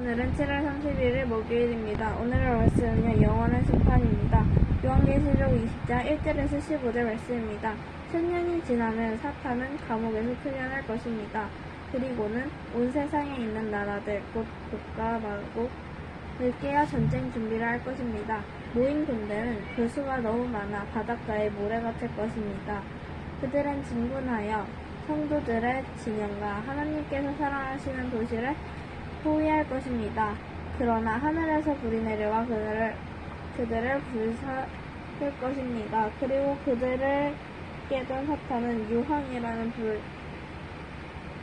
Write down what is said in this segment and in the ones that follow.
오늘은 7월 31일 목요일입니다. 오늘의 말씀은요, 영원한 심판입니다. 요한계시록 20장 1절에서 15절 말씀입니다. 천년이 지나면 사탄은 감옥에서 풀려날 것입니다. 그리고는 온 세상에 있는 나라들, 곧 국가, 마국, 을 깨어 전쟁 준비를 할 것입니다. 모인 군대는 그 수가 너무 많아 바닷가에 모래가 찰 것입니다. 그들은 진군하여 성도들의 진영과 하나님께서 사랑하시는 도시를 포위할 것입니다. 그러나 하늘에서 불이 내려와 그들을, 그들을 불살릴 것입니다. 그리고 그들을 깨던 사탄은 유황이라는 불,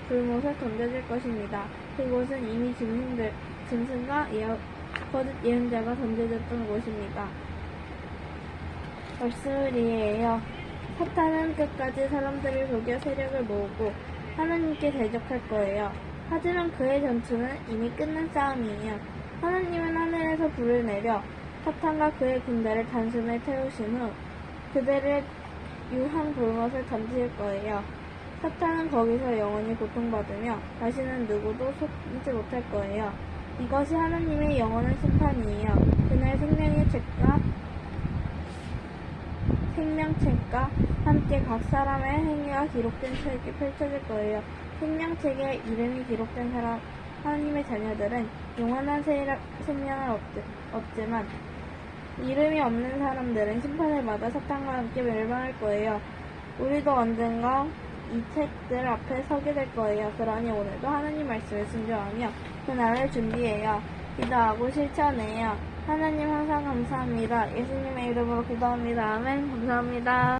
불못에 던져질 것입니다. 그곳은 이미 짐승들, 짐승과 예언, 거짓 예언자가 던져졌던 곳입니다. 말씀을 이해해요. 사탄은 끝까지 사람들을 속여 세력을 모으고 하나님께 대적할 거예요. 하지만 그의 전투는 이미 끝난 싸움이에요. 하나님은 하늘에서 불을 내려 사탄과 그의 군대를 단숨에 태우신 후 그들을 유한 불못을 던질 거예요. 사탄은 거기서 영원히 고통받으며 다시는 누구도 속지 못할 거예요. 이것이 하나님의 영원한 심판이에요. 그날 생명의 책과 생명책과 함께 각 사람의 행위가 기록된 책이 펼쳐질 거예요. 생명책에 이름이 기록된 사람, 하나님의 자녀들은 영원한 세- 생명을 얻- 얻지만 이름이 없는 사람들은 심판을 받아 사탄과 함께 멸망할 거예요. 우리도 언젠가 이 책들 앞에 서게 될 거예요. 그러니 오늘도 하나님 말씀을 순종하며 그 날을 준비해요. 기도하고 실천해요. 하나님 항상 감사합니다. 예수님의 이름으로 기도합니다. 아멘. 감사합니다.